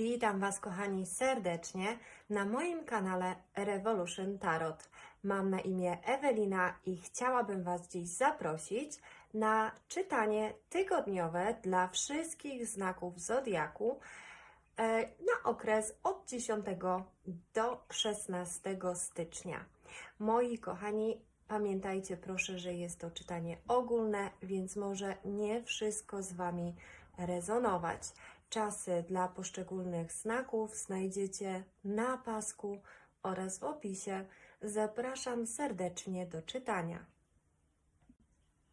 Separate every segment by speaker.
Speaker 1: Witam Was, kochani, serdecznie na moim kanale Revolution Tarot. Mam na imię Ewelina i chciałabym Was dziś zaprosić na czytanie tygodniowe dla wszystkich znaków zodiaku e, na okres od 10 do 16 stycznia. Moi kochani, pamiętajcie proszę, że jest to czytanie ogólne, więc może nie wszystko z Wami rezonować. Czasy dla poszczególnych znaków znajdziecie na pasku oraz w opisie. Zapraszam serdecznie do czytania.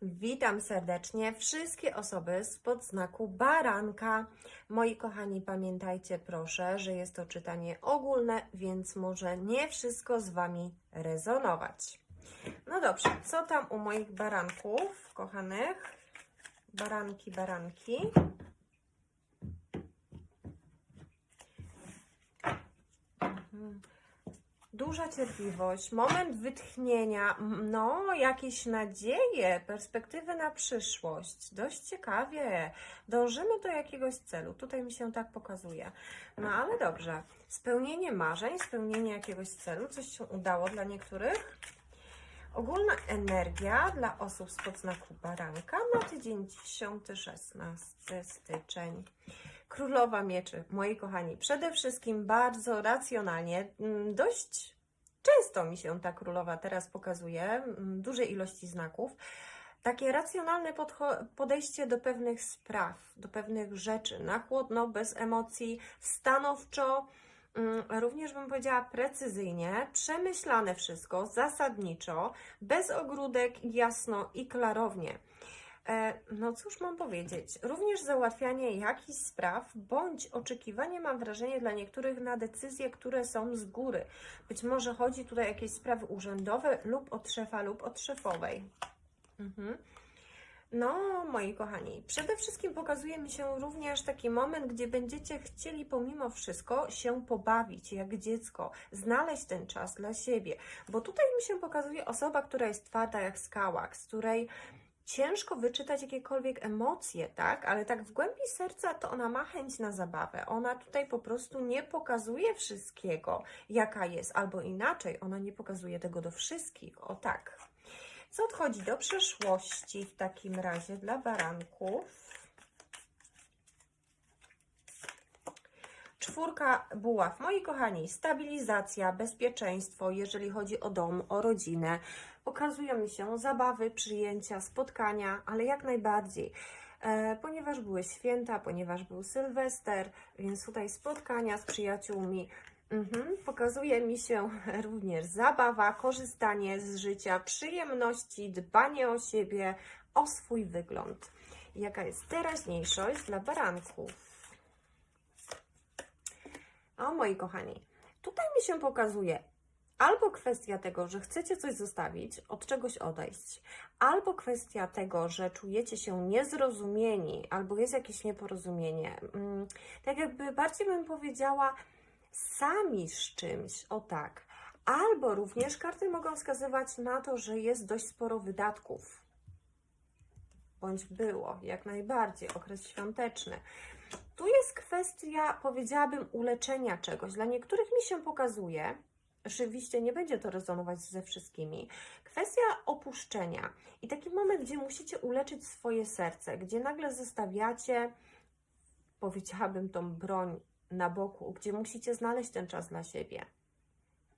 Speaker 1: Witam serdecznie wszystkie osoby spod znaku baranka. Moi kochani, pamiętajcie proszę, że jest to czytanie ogólne, więc może nie wszystko z Wami rezonować. No dobrze, co tam u moich baranków, kochanych? Baranki, baranki. Duża cierpliwość, moment wytchnienia, no jakieś nadzieje, perspektywy na przyszłość. Dość ciekawie. Dążymy do jakiegoś celu. Tutaj mi się tak pokazuje. No ale dobrze. Spełnienie marzeń, spełnienie jakiegoś celu, coś się udało dla niektórych. Ogólna energia dla osób spod znaku baranka na tydzień 10-16 styczeń. Królowa Mieczy, moi kochani, przede wszystkim bardzo racjonalnie, mm, dość często mi się ta królowa teraz pokazuje, mm, dużej ilości znaków. Takie racjonalne podejście do pewnych spraw, do pewnych rzeczy, na chłodno, bez emocji, stanowczo, mm, również bym powiedziała precyzyjnie, przemyślane wszystko, zasadniczo, bez ogródek, jasno i klarownie. E, No cóż mam powiedzieć, również załatwianie jakichś spraw bądź oczekiwanie, mam wrażenie, dla niektórych na decyzje, które są z góry. Być może chodzi tutaj o jakieś sprawy urzędowe lub od szefa lub od szefowej. Mhm. No, moi kochani, przede wszystkim pokazuje mi się również taki moment, gdzie będziecie chcieli pomimo wszystko się pobawić jak dziecko, znaleźć ten czas dla siebie, bo tutaj mi się pokazuje osoba, która jest twarda jak skała, z której ciężko wyczytać jakiekolwiek emocje, tak? Ale tak w głębi serca to ona ma chęć na zabawę. Ona tutaj po prostu nie pokazuje wszystkiego, jaka jest, albo inaczej, ona nie pokazuje tego do wszystkich. O tak. Co odchodzi do przeszłości w takim razie dla baranków? Czwórka buław. Moi kochani, stabilizacja, bezpieczeństwo, jeżeli chodzi o dom, o rodzinę. Pokazują mi się zabawy, przyjęcia, spotkania, ale jak najbardziej. E, ponieważ były święta, ponieważ był Sylwester, więc tutaj spotkania z przyjaciółmi. Mhm. Pokazuje mi się również zabawa, korzystanie z życia, przyjemności, dbanie o siebie, o swój wygląd. Jaka jest teraźniejszość dla baranków? O moi kochani, tutaj mi się pokazuje albo kwestia tego, że chcecie coś zostawić, od czegoś odejść, albo kwestia tego, że czujecie się niezrozumieni, albo jest jakieś nieporozumienie. Mm, Tak jakby bardziej bym powiedziała, sami z czymś, o tak. Albo również karty mogą wskazywać na to, że jest dość sporo wydatków. Bądź było, jak najbardziej, okres świąteczny. Tu jest kwestia, powiedziałabym, uleczenia czegoś. Dla niektórych mi się pokazuje, Oczywiście nie będzie to rezonować ze wszystkimi. Kwestia opuszczenia i taki moment, gdzie musicie uleczyć swoje serce, gdzie nagle zostawiacie, powiedziałabym, tą broń na boku, gdzie musicie znaleźć ten czas dla siebie.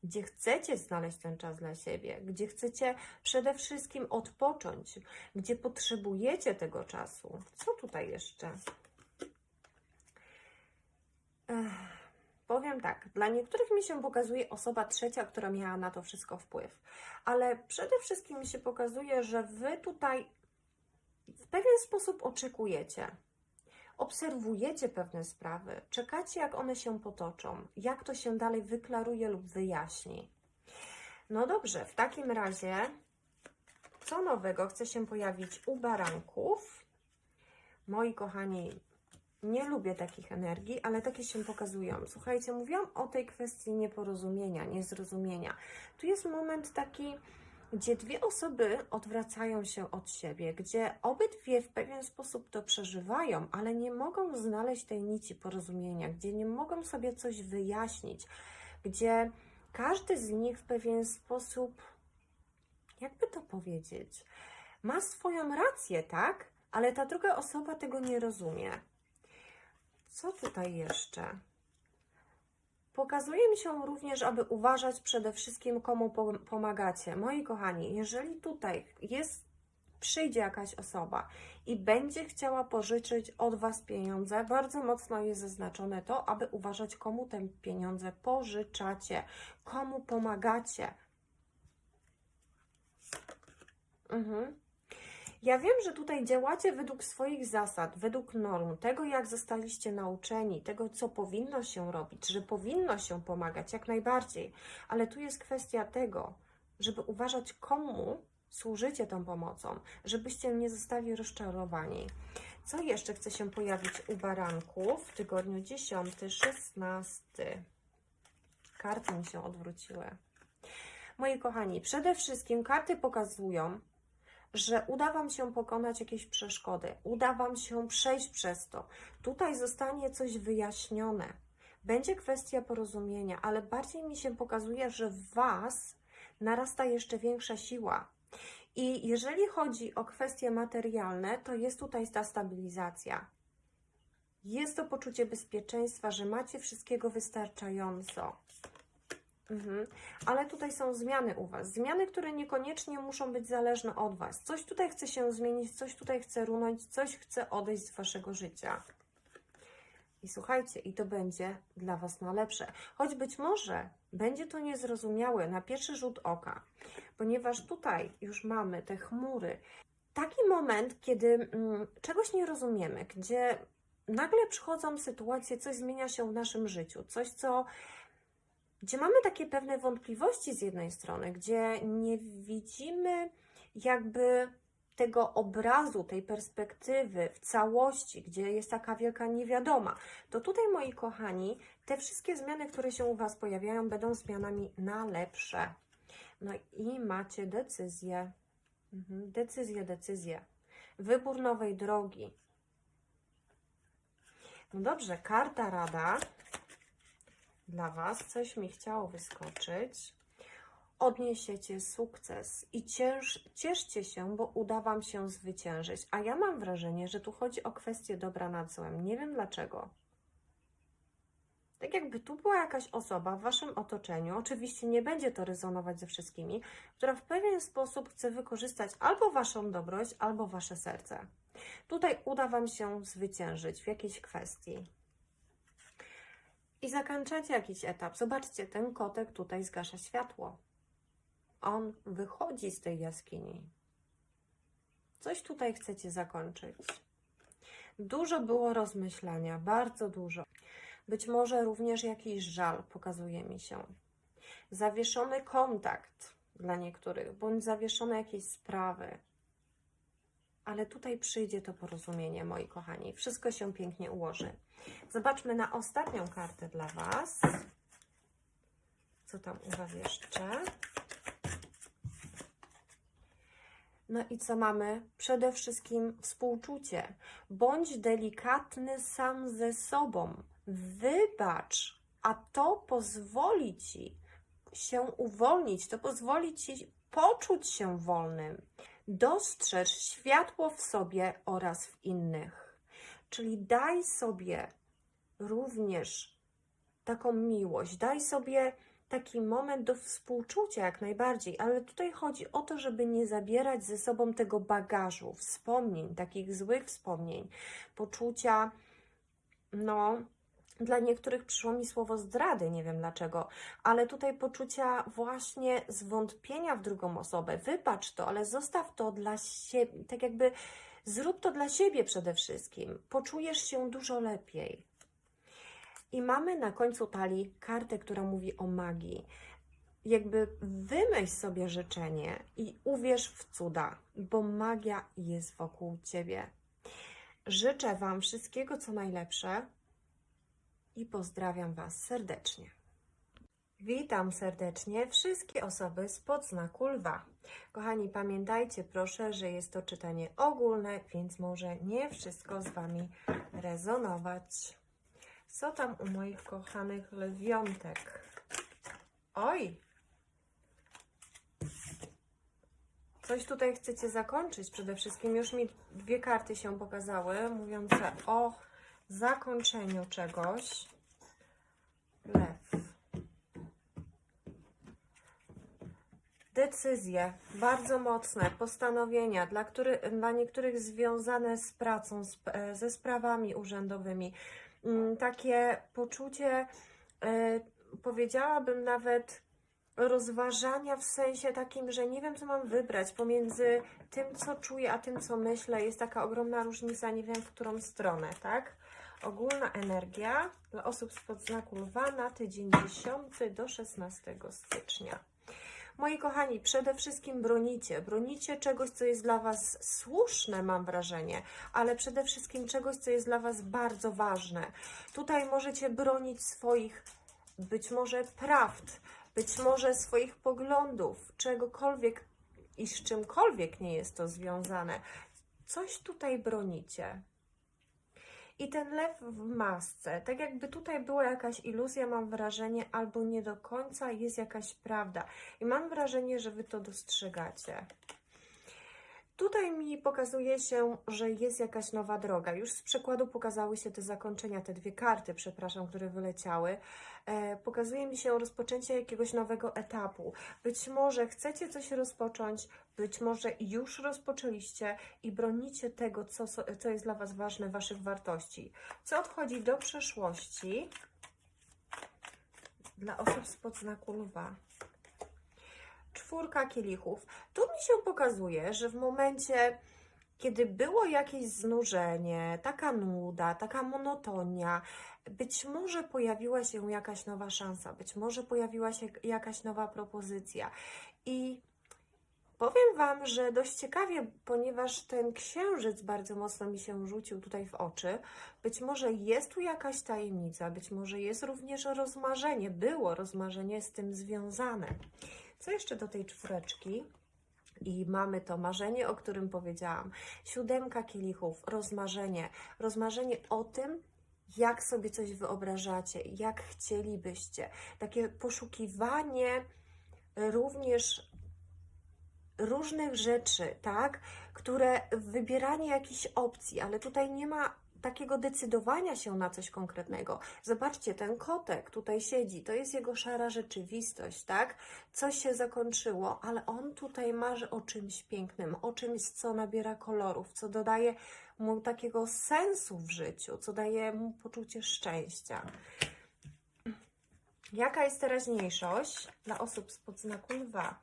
Speaker 1: Gdzie chcecie znaleźć ten czas dla siebie, gdzie chcecie przede wszystkim odpocząć, gdzie potrzebujecie tego czasu. Co tutaj jeszcze? Ech. Powiem tak, dla niektórych mi się pokazuje osoba trzecia, która miała na to wszystko wpływ, ale przede wszystkim mi się pokazuje, że wy tutaj w pewien sposób oczekujecie, obserwujecie pewne sprawy, czekacie, jak one się potoczą, jak to się dalej wyklaruje lub wyjaśni. No dobrze, w takim razie, co nowego chce się pojawić u baranków? Moi kochani, nie lubię takich energii, ale takie się pokazują. Słuchajcie, mówiłam o tej kwestii nieporozumienia, niezrozumienia. Tu jest moment taki gdzie dwie osoby odwracają się od siebie, gdzie obydwie w pewien sposób to przeżywają, ale nie mogą znaleźć tej nici porozumienia, gdzie nie mogą sobie coś wyjaśnić, gdzie każdy z nich w pewien sposób, jakby to powiedzieć, ma swoją rację, tak? Ale ta druga osoba tego nie rozumie. Co tutaj jeszcze? Pokazuje mi się również, aby uważać przede wszystkim, komu pom- pomagacie. Moi kochani, jeżeli tutaj jest, przyjdzie jakaś osoba i będzie chciała pożyczyć od Was pieniądze, bardzo mocno jest zaznaczone to, aby uważać, komu te pieniądze pożyczacie, komu pomagacie. Mhm. Ja wiem, że tutaj działacie według swoich zasad, według norm, tego jak zostaliście nauczeni, tego co powinno się robić, że powinno się pomagać jak najbardziej, ale tu jest kwestia tego, żeby uważać, komu służycie tą pomocą, żebyście nie zostali rozczarowani. Co jeszcze chce się pojawić u baranków w tygodniu 10, 16? Karty mi się odwróciły. Moi kochani, przede wszystkim karty pokazują, że uda Wam się pokonać jakieś przeszkody, uda Wam się przejść przez to. Tutaj zostanie coś wyjaśnione. Będzie kwestia porozumienia, ale bardziej mi się pokazuje, że w Was narasta jeszcze większa siła. I jeżeli chodzi o kwestie materialne, to jest tutaj ta stabilizacja. Jest to poczucie bezpieczeństwa, że macie wszystkiego wystarczająco. Mhm. Ale tutaj są zmiany u Was. Zmiany, które niekoniecznie muszą być zależne od Was. Coś tutaj chce się zmienić, coś tutaj chce runąć, coś chce odejść z Waszego życia. I słuchajcie, i to będzie dla Was na lepsze. Choć być może będzie to niezrozumiałe na pierwszy rzut oka, ponieważ tutaj już mamy te chmury. Taki moment, kiedy mm, czegoś nie rozumiemy, gdzie nagle przychodzą sytuacje, coś zmienia się w naszym życiu, coś, co gdzie mamy takie pewne wątpliwości z jednej strony, gdzie nie widzimy jakby tego obrazu, tej perspektywy w całości, gdzie jest taka wielka niewiadoma, to tutaj, moi kochani, te wszystkie zmiany, które się u Was pojawiają, będą zmianami na lepsze. No i macie decyzję. Mhm, decyzję, decyzję. Wybór nowej drogi. No dobrze, karta rada dla Was. Coś mi chciało wyskoczyć. Odniesiecie sukces i cięż, cieszcie się, bo uda Wam się zwyciężyć. A ja mam wrażenie, że tu chodzi o kwestię dobra nad złem. Nie wiem dlaczego. Tak jakby tu była jakaś osoba w Waszym otoczeniu, oczywiście nie będzie to rezonować ze wszystkimi, która w pewien sposób chce wykorzystać albo Waszą dobroć, albo Wasze serce. Tutaj uda Wam się zwyciężyć w jakiejś kwestii. I zakończacie jakiś etap. Zobaczcie, ten kotek tutaj zgasza światło. On wychodzi z tej jaskini. Coś tutaj chcecie zakończyć. Dużo było rozmyślania, bardzo dużo. Być może również jakiś żal pokazuje mi się. Zawieszony kontakt dla niektórych, bądź zawieszone jakieś sprawy. Ale tutaj przyjdzie to porozumienie, moi kochani. Wszystko się pięknie ułoży. Zobaczmy na ostatnią kartę dla Was. Co tam u Was jeszcze? No i co mamy? Przede wszystkim współczucie. Bądź delikatny sam ze sobą. Wybacz, a to pozwoli Ci się uwolnić, to pozwoli Ci poczuć się wolnym. Dostrzeż światło w sobie oraz w innych. Czyli daj sobie również taką miłość, daj sobie taki moment do współczucia jak najbardziej, ale tutaj chodzi o to, żeby nie zabierać ze sobą tego bagażu, wspomnień, takich złych wspomnień, poczucia, no, dla niektórych przyszło mi słowo zdrady, nie wiem dlaczego, ale tutaj poczucia właśnie zwątpienia w drugą osobę. Wybacz to, ale zostaw to dla siebie, tak jakby zrób to dla siebie przede wszystkim. Poczujesz się dużo lepiej. I mamy na końcu talii kartę, która mówi o magii. Jakby wymyśl sobie życzenie i uwierz w cuda, bo magia jest wokół ciebie. Życzę Wam wszystkiego, co najlepsze i pozdrawiam Was serdecznie. Witam serdecznie wszystkie osoby spod znaku lwa. Kochani, pamiętajcie proszę, że jest to czytanie ogólne, więc może nie wszystko z Wami rezonować. Co tam u moich kochanych lwiątek? Oj! Coś tutaj chcecie zakończyć. Przede wszystkim już mi dwie karty się pokazały, mówiące o zakończeniu czegoś. Lew. Decyzje bardzo mocne, postanowienia, dla, który, dla niektórych związane z pracą, z, e, ze sprawami urzędowymi. Mm, Takie poczucie, e, powiedziałabym nawet rozważania w sensie takim, że nie wiem, co mam wybrać pomiędzy tym, co czuję, a tym, co myślę. Jest taka ogromna różnica, nie wiem, w którą stronę, tak? Ogólna energia dla osób spod znaku lwa na tydzień 10 do 16 stycznia. Moi kochani, przede wszystkim bronicie. Bronicie czegoś, co jest dla Was słuszne, mam wrażenie, ale przede wszystkim czegoś, co jest dla Was bardzo ważne. Tutaj możecie bronić swoich być może prawd, być może swoich poglądów, czegokolwiek i z czymkolwiek nie jest to związane. Coś tutaj bronicie. I ten lew w masce, tak jakby tutaj była jakaś iluzja, mam wrażenie, albo nie do końca jest jakaś prawda. I mam wrażenie, że Wy to dostrzegacie. Tutaj mi pokazuje się, że jest jakaś nowa droga. Już z przykładu pokazały się te zakończenia, te dwie karty, przepraszam, które wyleciały. E, pokazuje mi się rozpoczęcie jakiegoś nowego etapu. Być może chcecie coś rozpocząć, być może już rozpoczęliście i bronicie tego, co, co jest dla Was ważne, Waszych wartości. Co odchodzi do przeszłości dla osób spod znaku lwa. Czwórka kielichów. Tu mi się pokazuje, że w momencie, kiedy było jakieś znużenie, taka nuda, taka monotonia, być może pojawiła się jakaś nowa szansa, być może pojawiła się jakaś nowa propozycja. I powiem Wam, że dość ciekawie, ponieważ ten księżyc bardzo mocno mi się rzucił tutaj w oczy, być może jest tu jakaś tajemnica, być może jest również rozmarzenie, było rozmarzenie z tym związane. Co jeszcze do tej czwóreczki? I mamy to marzenie, o którym powiedziałam. Siódemka kielichów, rozmarzenie. Rozmarzenie o tym, jak sobie coś wyobrażacie, jak chcielibyście. Takie poszukiwanie również różnych rzeczy, tak? Które wybieranie jakichś opcji, ale tutaj nie ma takiego decydowania się na coś konkretnego. Zobaczcie, ten kotek tutaj siedzi, to jest jego szara rzeczywistość, tak? Coś się zakończyło, ale on tutaj marzy o czymś pięknym, o czymś, co nabiera kolorów, co dodaje mu takiego sensu w życiu, co daje mu poczucie szczęścia. Jaka jest teraźniejszość dla osób spod znaku lwa?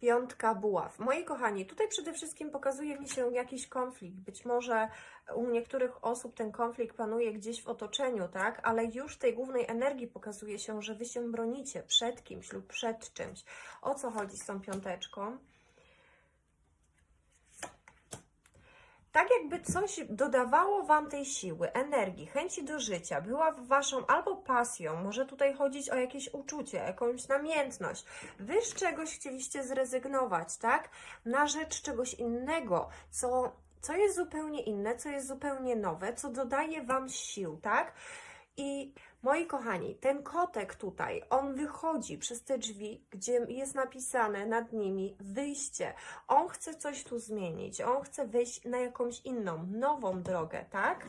Speaker 1: Piątka buław. Moi kochani, tutaj przede wszystkim pokazuje mi się jakiś konflikt. Być może u niektórych osób ten konflikt panuje gdzieś w otoczeniu, tak? Ale już w tej głównej energii pokazuje się, że Wy się bronicie przed kimś lub przed czymś. O co chodzi z tą piąteczką? Tak jakby coś dodawało Wam tej siły, energii, chęci do życia, była Waszą albo pasją, może tutaj chodzić o jakieś uczucie, jakąś namiętność. Wy z czegoś chcieliście zrezygnować, tak? Na rzecz czegoś innego, co, co jest zupełnie inne, co jest zupełnie nowe, co dodaje Wam sił, tak? I moi kochani, ten kotek tutaj, on wychodzi przez te drzwi, gdzie jest napisane nad nimi wyjście. On chce coś tu zmienić, on chce wyjść na jakąś inną, nową drogę, tak?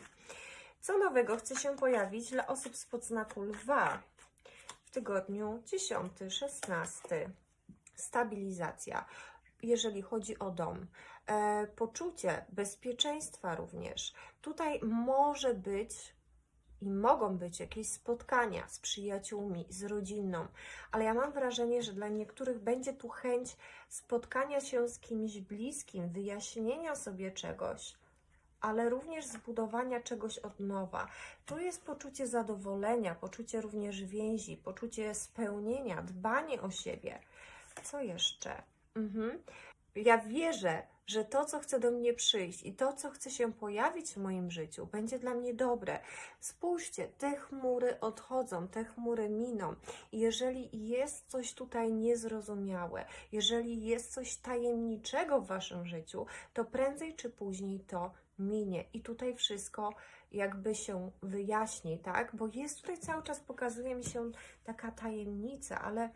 Speaker 1: Co nowego chce się pojawić dla osób spod znaku lwa w tygodniu 10-16? Stabilizacja, jeżeli chodzi o dom. E, poczucie bezpieczeństwa również. Tutaj może być i mogą być jakieś spotkania z przyjaciółmi, z rodziną, ale ja mam wrażenie, że dla niektórych będzie tu chęć spotkania się z kimś bliskim, wyjaśnienia sobie czegoś, ale również zbudowania czegoś od nowa. Tu jest poczucie zadowolenia, poczucie również więzi, poczucie spełnienia, dbanie o siebie. Co jeszcze? Mhm. Ja wierzę, że to, co chce do mnie przyjść i to, co chce się pojawić w moim życiu, będzie dla mnie dobre. Spójrzcie, te chmury odchodzą, te chmury miną. Jeżeli jest coś tutaj niezrozumiałe, jeżeli jest coś tajemniczego w waszym życiu, to prędzej czy później to minie. I tutaj wszystko jakby się wyjaśni, tak? Bo jest tutaj cały czas, pokazuje mi się taka tajemnica, ale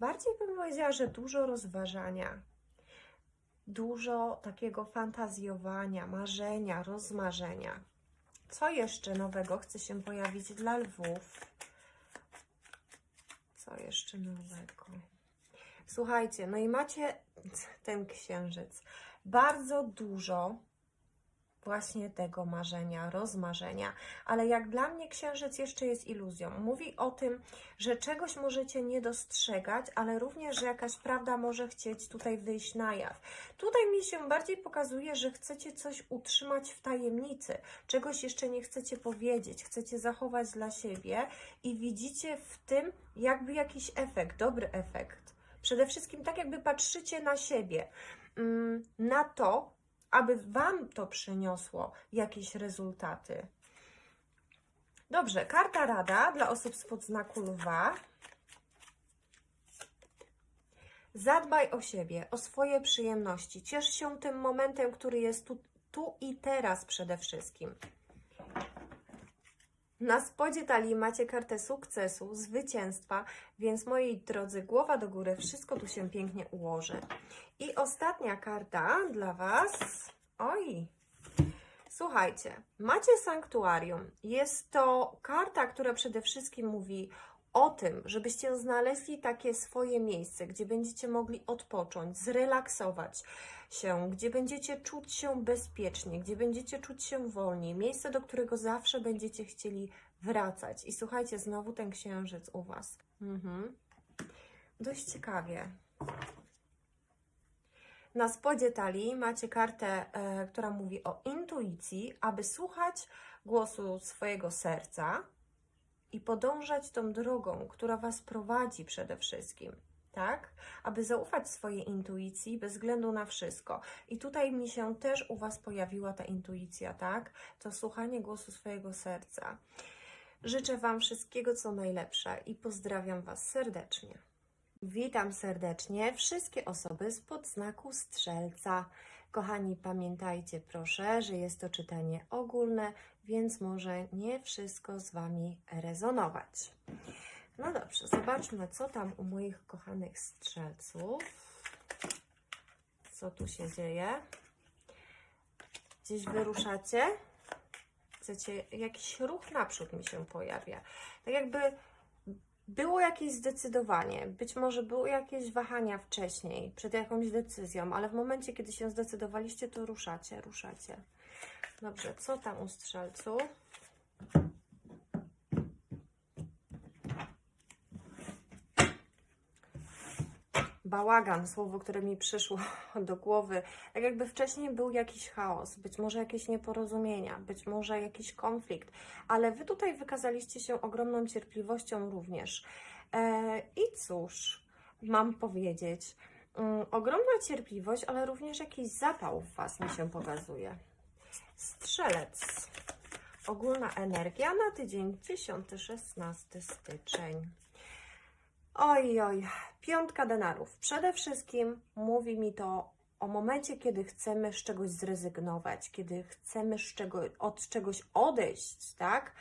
Speaker 1: bardziej bym powiedziała, że dużo rozważania, dużo takiego fantazjowania, marzenia, rozmarzenia. Co jeszcze nowego chce się pojawić dla lwów? Co jeszcze nowego? Słuchajcie, no i macie ten księżyc. Bardzo dużo właśnie tego marzenia, rozmarzenia, ale jak dla mnie księżyc jeszcze jest iluzją. Mówi o tym, że czegoś możecie nie dostrzegać, ale również, że jakaś prawda może chcieć tutaj wyjść na jaw. Tutaj mi się bardziej pokazuje, że chcecie coś utrzymać w tajemnicy, czegoś jeszcze nie chcecie powiedzieć, chcecie zachować dla siebie i widzicie w tym jakby jakiś efekt, dobry efekt. Przede wszystkim tak jakby patrzycie na siebie, mm, na to, aby Wam to przyniosło jakieś rezultaty. Dobrze, karta rada dla osób spod znaku lwa. Zadbaj o siebie, o swoje przyjemności. Ciesz się tym momentem, który jest tu, tu i teraz przede wszystkim. Na spodzie talii macie kartę sukcesu, zwycięstwa, więc moi drodzy, głowa do góry, wszystko tu się pięknie ułoży. I ostatnia karta dla Was. Oj, słuchajcie, macie sanktuarium. Jest to karta, która przede wszystkim mówi o tym, żebyście znaleźli takie swoje miejsce, gdzie będziecie mogli odpocząć, zrelaksować się, gdzie będziecie czuć się bezpiecznie, gdzie będziecie czuć się wolniej, miejsce, do którego zawsze będziecie chcieli wracać. I słuchajcie, znowu ten księżyc u Was. Mhm. Dość ciekawie. Na spodzie talii macie kartę, e, która mówi o intuicji, aby słuchać głosu swojego serca i podążać tą drogą, która Was prowadzi przede wszystkim. Tak? Aby zaufać swojej intuicji bez względu na wszystko. I tutaj mi się też u Was pojawiła ta intuicja, tak? To słuchanie głosu swojego serca. Życzę Wam wszystkiego, co najlepsze i pozdrawiam Was serdecznie. Witam serdecznie wszystkie osoby z podznaku strzelca. Kochani, pamiętajcie proszę, że jest to czytanie ogólne, więc może nie wszystko z Wami rezonować. No dobrze, zobaczmy, co tam u moich kochanych strzelców. Co tu się dzieje? Gdzieś wyruszacie? Chcecie, jakiś ruch naprzód mi się pojawia. Tak jakby było jakieś zdecydowanie, być może były jakieś wahania wcześniej, przed jakąś decyzją, ale w momencie, kiedy się zdecydowaliście, to ruszacie, ruszacie. Dobrze, co tam u strzelców? Bałagan, słowo, które mi przyszło do głowy. Tak jakby wcześniej był jakiś chaos, być może jakieś nieporozumienia, być może jakiś konflikt, ale Wy tutaj wykazaliście się ogromną cierpliwością również. E, I cóż, mam powiedzieć, mm, ogromna cierpliwość, ale również jakiś zapał w Was mi się pokazuje. Strzelec. Ogólna energia na tydzień 10-16 styczeń. Oj, oj, piątka denarów. Przede wszystkim mówi mi to o momencie, kiedy chcemy z czegoś zrezygnować, kiedy chcemy czego, od czegoś odejść, tak?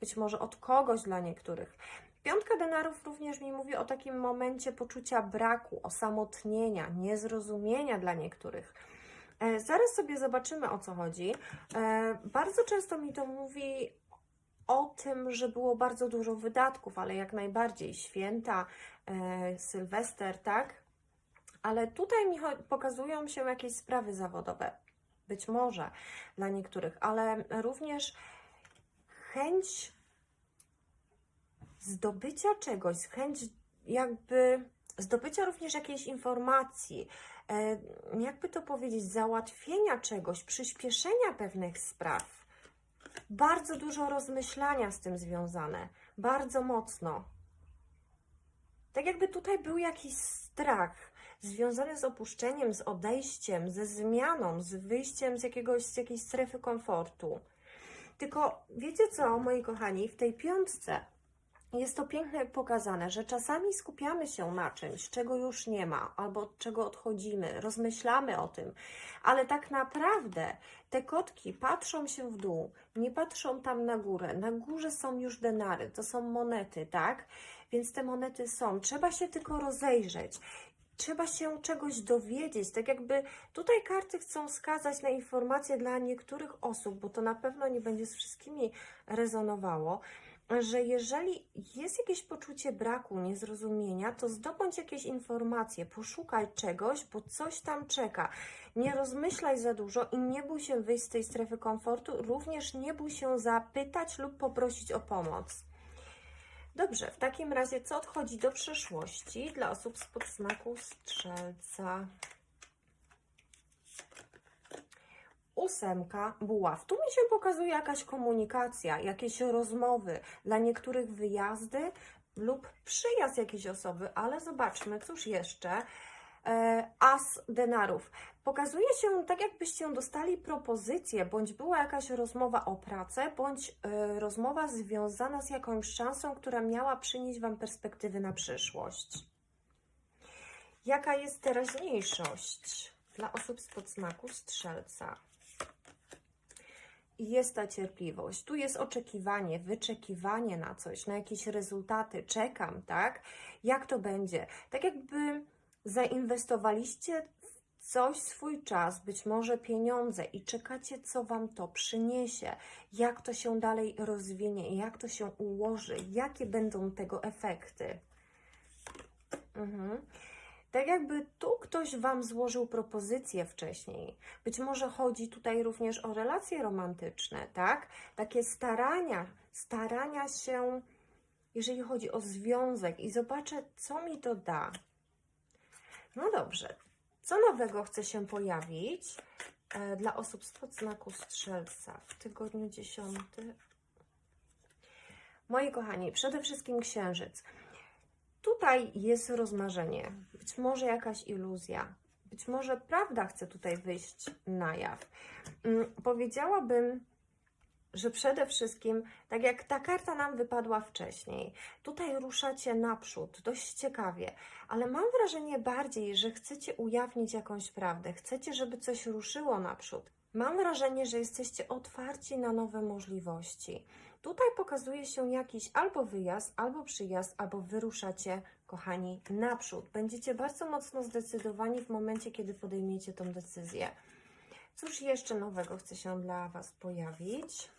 Speaker 1: Być może od kogoś dla niektórych. Piątka denarów również mi mówi o takim momencie poczucia braku, osamotnienia, niezrozumienia dla niektórych. E, zaraz sobie zobaczymy o co chodzi. E, bardzo często mi to mówi o tym, że było bardzo dużo wydatków, ale jak najbardziej święta, e, Sylwester, tak? Ale tutaj mi pokazują się jakieś sprawy zawodowe. Być może dla niektórych, ale również chęć zdobycia czegoś, chęć jakby zdobycia również jakiejś informacji, e, jakby to powiedzieć, załatwienia czegoś, przyspieszenia pewnych spraw. Bardzo dużo rozmyślania z tym związane, bardzo mocno. Tak jakby tutaj był jakiś strach, związane z opuszczeniem, z odejściem, ze zmianą, z wyjściem z, jakiegoś, z jakiejś strefy komfortu. Tylko wiecie co, moi kochani, w tej piątce jest to pięknie pokazane, że czasami skupiamy się na czymś, czego już nie ma, albo od czego odchodzimy, rozmyślamy o tym, ale tak naprawdę te kotki patrzą się w dół, nie patrzą tam na górę. Na górze są już denary, to są monety, tak? Więc te monety są. Trzeba się tylko rozejrzeć. Trzeba się czegoś dowiedzieć, tak jakby tutaj karty chcą wskazać na informacje dla niektórych osób, bo to na pewno nie będzie z wszystkimi rezonowało, że jeżeli jest jakieś poczucie braku, niezrozumienia, to zdobądź jakieś informacje, poszukaj czegoś, bo coś tam czeka. Nie rozmyślaj za dużo i nie bój się wyjść z tej strefy komfortu, również nie bój się zapytać lub poprosić o pomoc. Dobrze, w takim razie co odchodzi do przeszłości dla osób spod znaku strzelca? Ósemka buław. Tu mi się pokazuje jakaś komunikacja, jakieś rozmowy, dla niektórych wyjazdy lub przyjazd jakiejś osoby, ale zobaczmy, cóż jeszcze. E, As denarów. Pokazuje się tak, jakbyście dostali propozycję, bądź była jakaś rozmowa o pracę, bądź e, rozmowa związana z jakąś szansą, która miała przynieść Wam perspektywy na przyszłość. Jaka jest teraźniejszość dla osób spod znaku strzelca? I jest ta cierpliwość. Tu jest oczekiwanie, wyczekiwanie na coś, na jakieś rezultaty. Czekam, tak? Jak to będzie? Tak jakby zainwestowaliście w coś swój czas, być może pieniądze i czekacie, co Wam to przyniesie, jak to się dalej rozwinie, jak to się ułoży, jakie będą tego efekty. Mhm. Tak jakby tu ktoś Wam złożył propozycję wcześniej. Być może chodzi tutaj również o relacje romantyczne, tak? Takie starania, starania się, jeżeli chodzi o związek i zobaczę, co mi to da. No dobrze, co nowego chce się pojawić e, dla osób spod znaku strzelca w tygodniu 10? Moi kochani, przede wszystkim księżyc. Tutaj jest rozmarzenie, być może jakaś iluzja, być może prawda chce tutaj wyjść na jaw. Mm, Powiedziałabym, że przede wszystkim, tak jak ta karta nam wypadła wcześniej, tutaj ruszacie naprzód, dość ciekawie, ale mam wrażenie bardziej, że chcecie ujawnić jakąś prawdę, chcecie, żeby coś ruszyło naprzód. Mam wrażenie, że jesteście otwarci na nowe możliwości. Tutaj pokazuje się jakiś albo wyjazd, albo przyjazd, albo wyruszacie, kochani, naprzód. Będziecie bardzo mocno zdecydowani w momencie, kiedy podejmiecie tą decyzję. Cóż jeszcze nowego chce się dla Was pojawić?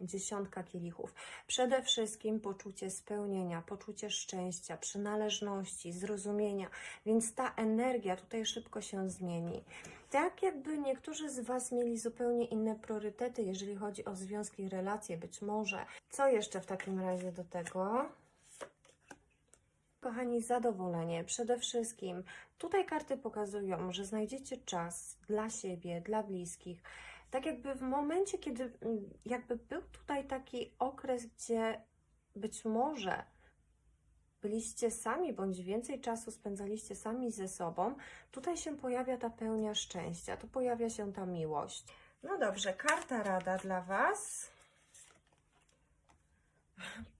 Speaker 1: Dziesiątka kielichów. Przede wszystkim poczucie spełnienia, poczucie szczęścia, przynależności, zrozumienia, więc ta energia tutaj szybko się zmieni. Tak jakby niektórzy z Was mieli zupełnie inne priorytety, jeżeli chodzi o związki i relacje, być może. Co jeszcze w takim razie do tego? Kochani, zadowolenie. Przede wszystkim tutaj karty pokazują, że znajdziecie czas dla siebie, dla bliskich. Tak jakby w momencie, kiedy mm, jakby był tutaj taki okres, gdzie być może byliście sami, bądź więcej czasu spędzaliście sami ze sobą, tutaj się pojawia ta pełnia szczęścia, tu pojawia się ta miłość. No dobrze, karta rada dla Was.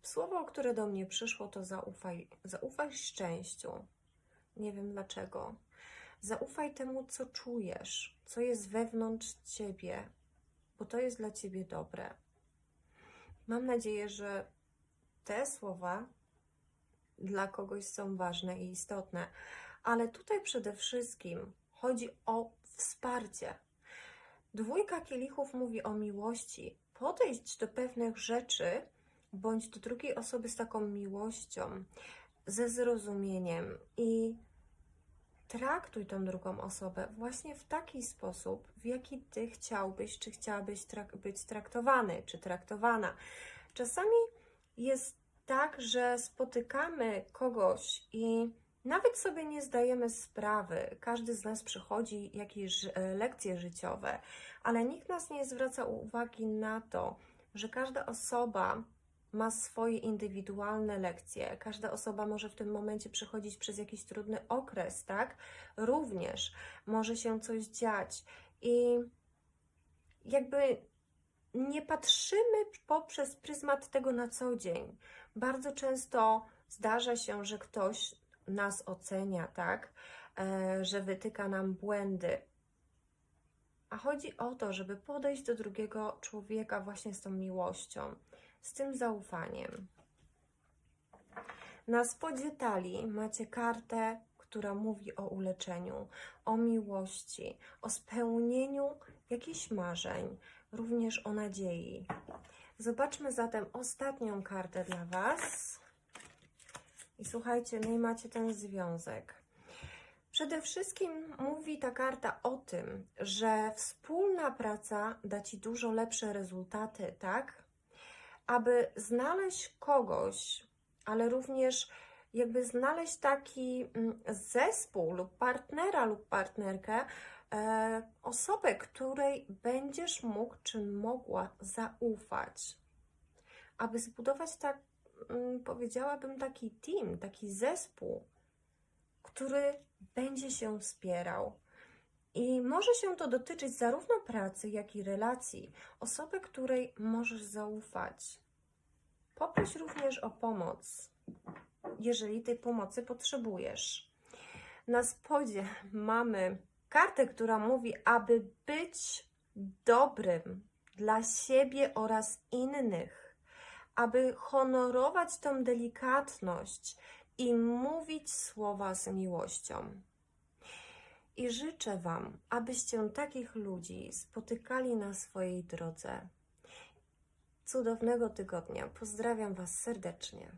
Speaker 1: Słowo, które do mnie przyszło, to zaufaj, zaufaj szczęściu. Nie wiem dlaczego. Zaufaj temu, co czujesz, co jest wewnątrz ciebie, bo to jest dla ciebie dobre. Mam nadzieję, że te słowa dla kogoś są ważne i istotne, ale tutaj przede wszystkim chodzi o wsparcie. Dwójka kielichów mówi o miłości. Podejść do pewnych rzeczy bądź do drugiej osoby z taką miłością, ze zrozumieniem i traktuj tą drugą osobę właśnie w taki sposób, w jaki ty chciałbyś, czy chciałabyś trak być traktowany, czy traktowana. Czasami jest tak, że spotykamy kogoś i nawet sobie nie zdajemy sprawy. Każdy z nas przychodzi jakieś e, lekcje życiowe, ale nikt nas nie zwraca uwagi na to, że każda osoba ma swoje indywidualne lekcje. Każda osoba może w tym momencie przechodzić przez jakiś trudny okres, tak? Również może się coś dziać i jakby nie patrzymy poprzez pryzmat tego na co dzień. Bardzo często zdarza się, że ktoś nas ocenia, tak? E, że wytyka nam błędy. A chodzi o to, żeby podejść do drugiego człowieka właśnie z tą miłością, z tym zaufaniem. Na spodzie talii macie kartę, która mówi o uleczeniu, o miłości, o spełnieniu jakichś marzeń, również o nadziei. Zobaczmy zatem ostatnią kartę dla Was. I słuchajcie, no i macie ten związek. Przede wszystkim mówi ta karta o tym, że wspólna praca da Ci dużo lepsze rezultaty, tak? Aby znaleźć kogoś, ale również jakby znaleźć taki mm, zespół lub partnera lub partnerkę, osobę, której będziesz mógł czy mogła zaufać. Aby zbudować tak, mm, powiedziałabym, taki team, taki zespół, który będzie się wspierał. I może się to dotyczyć zarówno pracy, jak i relacji, osoby, której możesz zaufać. Poproś również o pomoc, jeżeli tej pomocy potrzebujesz. Na spodzie mamy kartę, która mówi, aby być dobrym dla siebie oraz innych, aby honorować tą delikatność i mówić słowa z miłością. I życzę Wam, abyście takich ludzi spotykali na swojej drodze. Cudownego tygodnia. Pozdrawiam Was serdecznie.